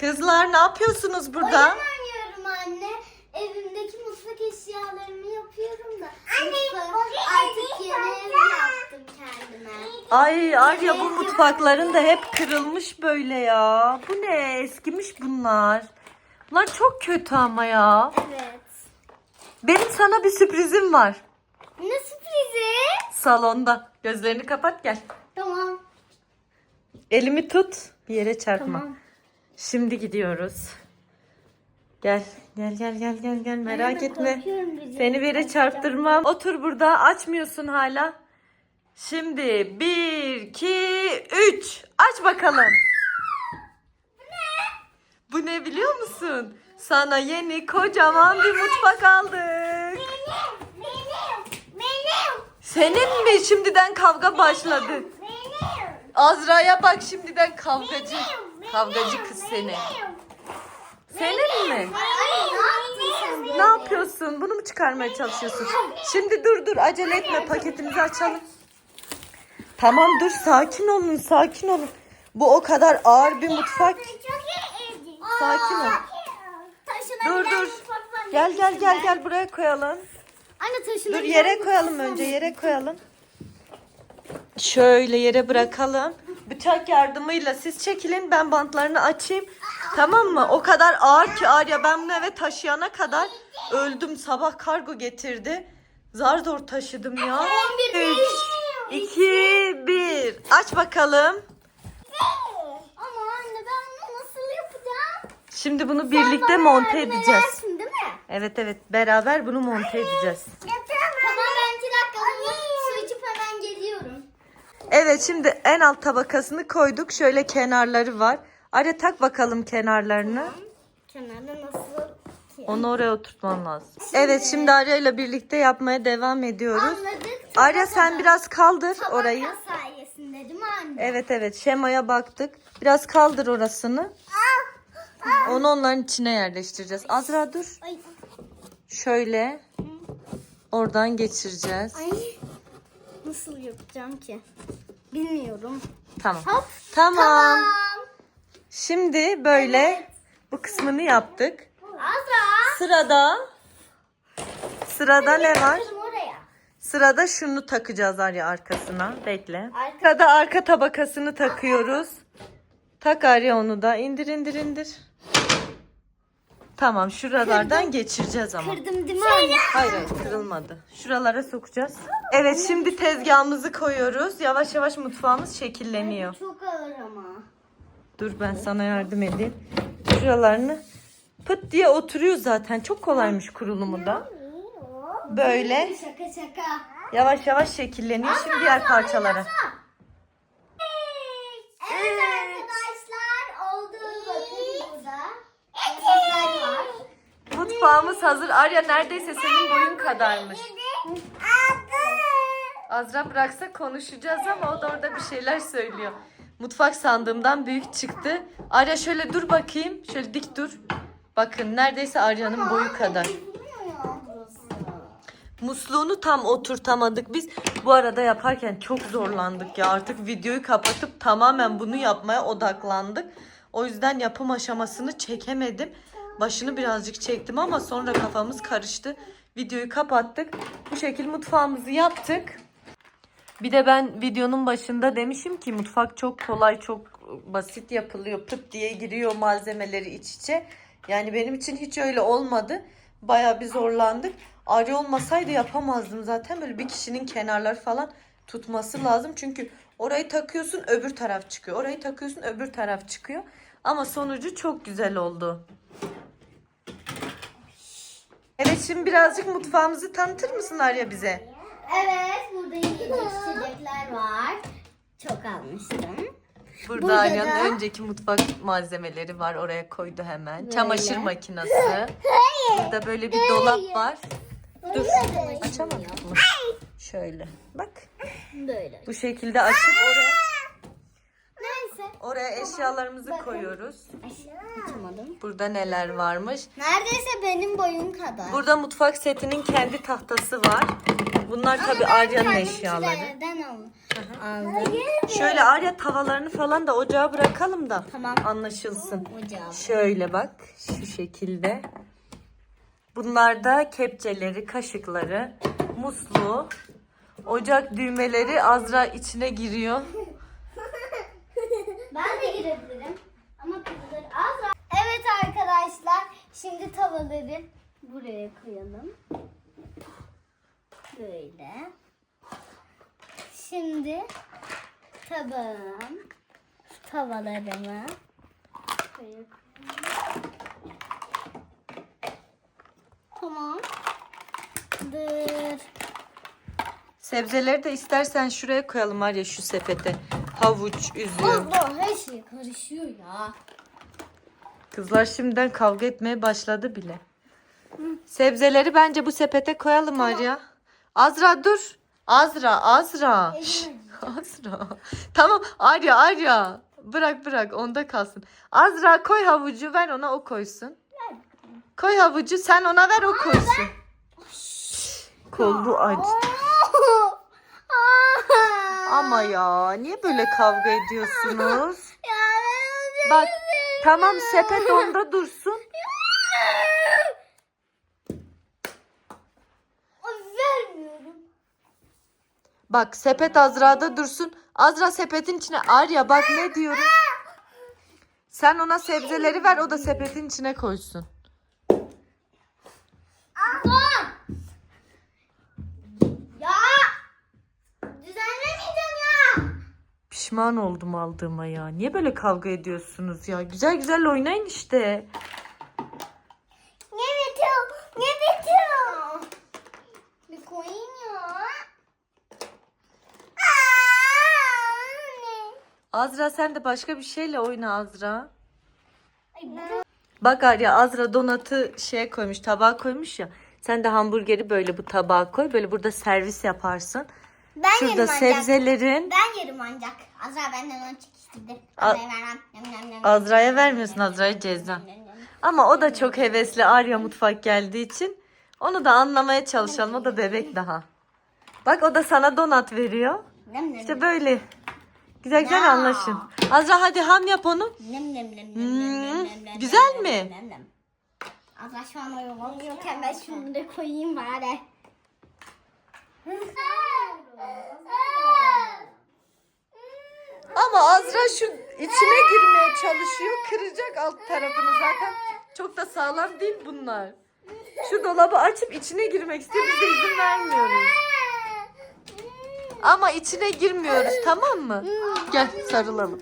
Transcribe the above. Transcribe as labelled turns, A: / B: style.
A: Kızlar ne yapıyorsunuz burada?
B: Oyun oynuyorum anne. Evimdeki mutfak eşyalarımı yapıyorum da. Anne artık yeni ev yaptım kendime.
A: Ay Arya bu mutfakların da hep kırılmış böyle ya. Bu ne? Eskimiş bunlar. Bunlar çok kötü ama ya.
B: Evet.
A: Benim sana bir sürprizim var.
B: Ne sürprizi?
A: Salonda. Gözlerini kapat gel.
B: Tamam.
A: Elimi tut. Bir yere çarpma.
B: Tamam.
A: Şimdi gidiyoruz. Gel. Gel gel gel gel gel. Merak etme. Seni bir yere çarptırmam. Otur burada. Açmıyorsun hala. Şimdi bir, iki, üç. Aç bakalım. Bu ne biliyor musun? Sana yeni kocaman bir mutfak aldık.
B: Benim, benim, benim,
A: Senin mi? Şimdiden kavga başladı.
B: benim.
A: Azra'ya bak şimdiden kavgacı. Kavgacı kız seni. Senin mi?
B: Ne
A: yapıyorsun? Bunu mu çıkarmaya çalışıyorsun? Şimdi dur dur acele etme paketimizi açalım. Tamam dur sakin olun sakin olun. Bu o kadar ağır bir mutfak. Sakin ol. Dur dur. Gel gel gel gel buraya koyalım.
B: Anne
A: Dur yere koyalım önce yere koyalım. Şöyle yere bırakalım. Bıçak yardımıyla siz çekilin ben bantlarını açayım. Tamam mı? O kadar ağır ki Arya ben bunu eve taşıyana kadar öldüm. Sabah kargo getirdi. Zar zor taşıdım ya. 3, 2, 1. Aç bakalım.
B: Ama anne ben bunu nasıl yapacağım?
A: Şimdi bunu birlikte monte edeceğiz.
B: edersin, değil mi?
A: Evet evet beraber bunu monte edeceğiz.
B: Tamam ben iki dakika bunu su içip hemen geliyorum.
A: Evet şimdi en alt tabakasını koyduk. Şöyle kenarları var. Arya tak bakalım kenarlarını.
B: Kenarda nasıl?
A: Onu oraya oturtman lazım. Evet şimdi Arya ile birlikte yapmaya devam ediyoruz.
B: Anladık.
A: Arya sen biraz kaldır orayı.
B: Tabaka sayesinde değil mi anne?
A: Evet evet şemaya baktık. Biraz kaldır orasını. Onu onların içine yerleştireceğiz. Azra dur.
B: Ay.
A: Şöyle oradan geçireceğiz.
B: Ay. Nasıl yapacağım ki? Bilmiyorum.
A: Tamam.
B: Hop.
A: Tamam. Şimdi böyle bu kısmını yaptık.
B: Azra.
A: Sırada sırada ne var?
B: Kızım oraya.
A: Sırada şunu takacağız Arya arkasına. Bekle.
B: Arka-
A: Sırada arka tabakasını takıyoruz. Tak Arya onu da. İndir indir indir. Tamam şuralardan geçireceğiz ama.
B: Kırdım değil mi anne?
A: Hayır hayır kırılmadı. Şuralara sokacağız. Evet şimdi tezgahımızı koyuyoruz. Yavaş yavaş mutfağımız şekilleniyor.
B: Çok ağır ama.
A: Dur ben sana yardım edeyim. Şuralarını pıt diye oturuyor zaten. Çok kolaymış kurulumu da. Böyle
B: Şaka şaka.
A: yavaş yavaş şekilleniyor. Şimdi diğer parçalara.
B: Evet arkadaşlar oldu bakın burada. Yemekler var.
A: Mutfağımız hazır. Arya neredeyse senin boyun kadarmış. Azra bıraksa konuşacağız ama o da orada bir şeyler söylüyor. Mutfak sandığımdan büyük çıktı. Arya şöyle dur bakayım. Şöyle dik dur. Bakın neredeyse Arya'nın boyu kadar. Musluğunu tam oturtamadık biz. Bu arada yaparken çok zorlandık ya. Artık videoyu kapatıp tamamen bunu yapmaya odaklandık. O yüzden yapım aşamasını çekemedim. Başını birazcık çektim ama sonra kafamız karıştı. Videoyu kapattık. Bu şekil mutfağımızı yaptık. Bir de ben videonun başında demişim ki mutfak çok kolay, çok basit yapılıyor. Pıt diye giriyor malzemeleri iç içe. Yani benim için hiç öyle olmadı. Bayağı bir zorlandık. Arı olmasaydı yapamazdım zaten. Böyle bir kişinin kenarları falan tutması lazım. Çünkü orayı takıyorsun öbür taraf çıkıyor. Orayı takıyorsun öbür taraf çıkıyor. Ama sonucu çok güzel oldu. Evet şimdi birazcık mutfağımızı tanıtır mısın Arya bize?
B: Evet burada yiyecek içecekler var. Çok almıştım.
A: Burada,
B: Burada
A: Arya'nın
B: da-
A: önceki mutfak malzemeleri var. Oraya koydu hemen. Çamaşır makinesi. Burada böyle bir dolap var. Dur. Açamadık mı? Şöyle. Bak.
B: Böyle.
A: Bu şekilde açıp oraya. Oraya eşyalarımızı koyuyoruz.
B: Açamadım.
A: Burada neler varmış?
B: Neredeyse benim boyum kadar.
A: Burada mutfak setinin kendi tahtası var. Bunlar tabii Arya'nın eşyaları.
B: evden aldım.
A: Şöyle Arya tavalarını falan da ocağa bırakalım da
B: Tamam.
A: anlaşılsın.
B: Ocağım.
A: Şöyle bak şu şekilde. Bunlar da kepçeleri, kaşıkları, musluğu, ocak düğmeleri Azra içine giriyor.
B: Ben de girebilirim. Ama kızlar az. Evet arkadaşlar. Şimdi tavaları buraya koyalım. Böyle. Şimdi tabağım. Tavalarımı. Koyalım. Tamam. Dır.
A: Sebzeleri de istersen şuraya koyalım Arya şu sepete. Havuç, üzüm.
B: Allah her şey karışıyor ya.
A: Kızlar şimdiden kavga etmeye başladı bile. Sebzeleri bence bu sepete koyalım Arya. Azra dur. Azra, Azra. Şş, Azra. Tamam Arya, Arya. Bırak bırak onda kalsın. Azra koy havucu ver ona o koysun. Koy havucu sen ona ver o koysun. Kolu aç. Ama ya niye böyle kavga ediyorsunuz? Bak tamam sepet onda dursun. Bak sepet Azra'da dursun. Azra sepetin içine Arya bak ne diyorum. Sen ona sebzeleri ver o da sepetin içine koysun.
B: Ya! Düzenlemeyeceğim ya!
A: Pişman oldum aldığıma ya. Niye böyle kavga ediyorsunuz ya? Güzel güzel oynayın işte.
B: Ne bitiyor? Ne bitiyor? Bir koyayım ya.
A: Azra sen de başka bir şeyle oyna Azra.
B: Ay,
A: Bak Arya Azra donatı şeye koymuş tabağa koymuş ya. Sen de hamburgeri böyle bu tabağa koy. Böyle burada servis yaparsın.
B: Ben
A: Şurada
B: yerim ancak.
A: sebzelerin.
B: Ben yerim ancak. Azra benden onu çekiştirdi.
A: A-
B: Azra'ya vermem.
A: Azra'ya vermiyorsun Azra'ya ceza. Ama o da çok hevesli Arya mutfak geldiği için. Onu da anlamaya çalışalım. O da bebek daha. Bak o da sana donat veriyor.
B: Yum,
A: İşte böyle. Güzel güzel
B: Ya.
A: anlaşın. Azra hadi ham yap onu. Hmm,
B: yum, yum,
A: güzel mi?
B: Azra şu an oyalanıyorken ben şunu da koyayım bari.
A: Ama Azra şu içine girmeye çalışıyor. Kıracak alt tarafını zaten. Çok da sağlam değil bunlar. Şu dolabı açıp içine girmek istiyor. Biz izin vermiyoruz. Ama içine girmiyoruz tamam mı? Gel sarılalım.